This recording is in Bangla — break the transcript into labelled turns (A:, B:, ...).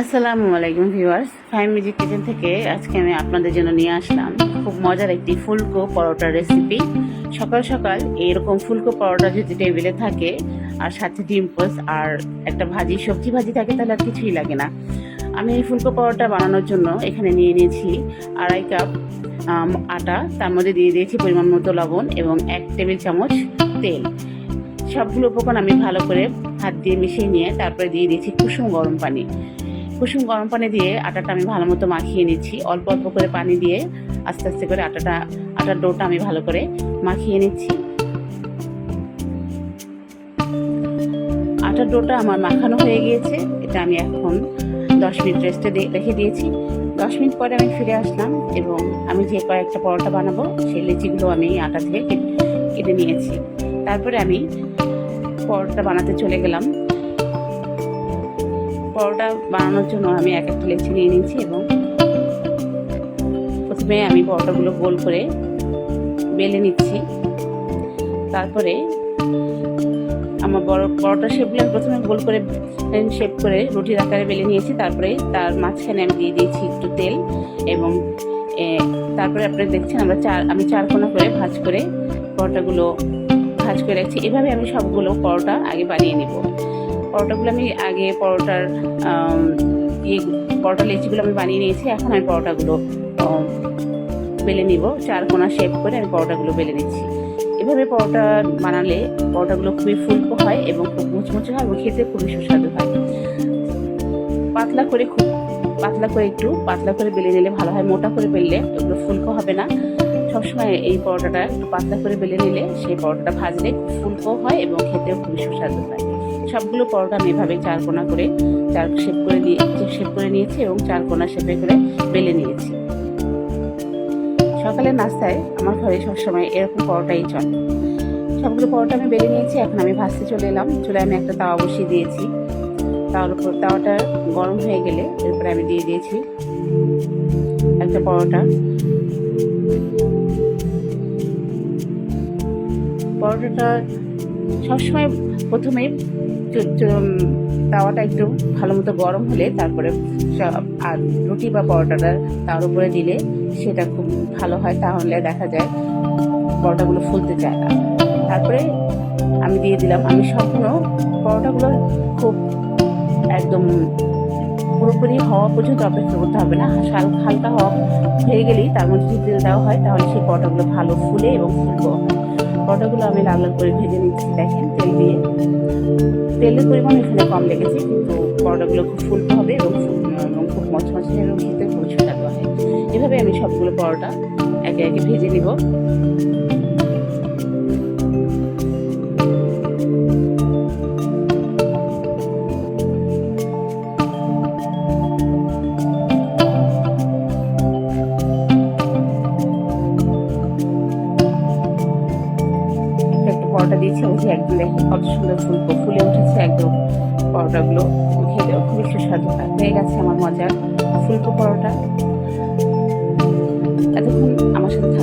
A: আসসালামু আলাইকুম ভিউয়ার্স। ফাইভ মিউজিক কিচেন থেকে আজকে আমি আপনাদের জন্য নিয়ে আসলাম খুব মজার একটি ফুলকো পরোটার রেসিপি সকাল সকাল এইরকম ফুলকো পরোটা যদি টেবিলে থাকে, আর সাথে ডিম পোস্ট আর একটা ভাজি, সবজি ভাজি থাকে, তাহলে আর কিছুই লাগে না। আমি এই ফুলকো পরোটা বানানোর জন্য এখানে নিয়ে নিয়েছি আড়াই কাপ আটা, তার মধ্যে দিয়ে দিয়েছি পরিমাণ মতো লবণ এবং এক টেবিল চামচ তেল। সবগুলো উপকরণ আমি ভালো করে হাত দিয়ে মিশিয়ে নিয়ে তারপরে দিয়ে দিয়েছি কুসুম গরম পানি। কুসুম গরম পানি দিয়ে আটাটা আমি ভালো মতো মাখিয়ে নিচ্ছি। অল্প অল্প করে পানি দিয়ে আস্তে আস্তে করে আটাটা, আটার ডোটা আমি ভালো করে মাখিয়ে নিচ্ছি। আটার ডোটা আমার মাখানো হয়ে গিয়েছে। এটা আমি এখন দশ মিনিট রেস্টে রেখে দিয়েছি। দশ মিনিট পরে আমি ফিরে আসলাম এবং আমি যে কয়েকটা পরোটা বানাবো, সেই লিচিগুলো আমি আটা থেকে কেটে- নিয়েছি। তারপরে আমি পরোটা বানাতে চলে গেলাম। পরোটা বানানোর জন্য আমি এক একটা লেচি নিয়ে নিয়েছি এবং প্রথমে আমি পরোটাগুলো গোল করে বেলে নিচ্ছি। তারপরে আমার বড় পরোটা শেপগুলো প্রথমে গোল করে শেপ করে রুটির আকারে বেলে নিয়েছি। তারপরে তার মাঝখানে আমি দিয়ে দিয়েছি একটু তেল এবং তারপরে আপনারা দেখছেন আমরা চার, আমি চার কোনা করে ভাজ করে পরোটাগুলো ভাজ করে রাখছি। এভাবে আমি সবগুলো পরোটা আগে বানিয়ে নেব। পরোটাগুলো আমি আগে পরোটার ইয়ে পরোটা লেচিগুলো আমি বানিয়ে নিয়েছি, এখন আমি পরোটাগুলো বেলে নিব। চার কোনা শেপ করে আমি পরোটাগুলো বেলে নিচ্ছি। এভাবে পরোটা বানালে পরোটাগুলো খুবই ফুলকো হয় এবং খুব মুচমুচে হয় এবং খেতে খুবই সুস্বাদু হয়। পাতলা করে খুব, পাতলা করে একটু, পাতলা করে বেলে নিলে ভালো হয়। মোটা করে বেললে এগুলো ফুলকো হবে না। সবসময় এই পরোটাটা একটু পাতলা করে বেলে নিলে সেই পরোটাটা ভাজলে ফুলকো হয় এবং খেতেও খুবই সুস্বাদু হয়। সবগুলো পরোটা আমি এভাবে চার কোনা করে চার শেপ করে দিয়ে শেপ করে নিয়েছি এবং চার কোনা শেপে করে বেলে নিয়েছি। সকালে নাস্তায় আমার ঘরে সবসময় এরকম পরোটাই চলে। সবগুলো পরোটা আমি বেলে নিয়েছি, এখন আমি ভাজতে চলে এলাম। চলে আমি একটা তাওয়া বসিয়ে দিয়েছি। তাওয়ার উপর তাওয়াটা গরম হয়ে গেলে এরপরে আমি দিয়ে দিয়েছি একটা পরোটা। পরোটাটা সবসময় প্রথমে তাওয়াটা একটু ভালো মতো গরম হলে তারপরে আর রুটি বা পরোটাটা তার উপরে দিলে সেটা খুব ভালো হয়, তাহলে দেখা যায় পরোটাগুলো ফুলতে চায় না। তারপরে আমি দিয়ে দিলাম, আমি সম্পূর্ণ পরোটাগুলো খুব একদম পুরোপুরি হওয়া পর্যন্ত অপেক্ষা করতে হবে না হাল- হালকা হওয়া হয়ে গেলেই তার মধ্যে তেল দেওয়া হয় তাহলে সেই পরোটাগুলো ভালো ফুলে এবং হয় পরোটাগুলো আমি লাল লাল করে ভেজে নিচ্ছি। দেখেন, তেল দিয়ে। তেলের পরিমাণ এখানে কম লেগেছে কিন্তু পরোটাগুলো খুব ফুলতে হবে এবং এবং খুব মচমচে এবং খেতে খুব সুস্বাদু হয় এভাবে আমি সবগুলো পরোটা একে একে ভেজে নিব। পরোটা দিয়েছি ওই যে একদম কত সুন্দর ফুলকো ফুলে উঠেছে একদম পরোটাগুলো। খেতে খুবই সুস্বাদু। হয়ে গেছে আমার মজার ফুলকো পরোটা। এতক্ষণ আমার সাথে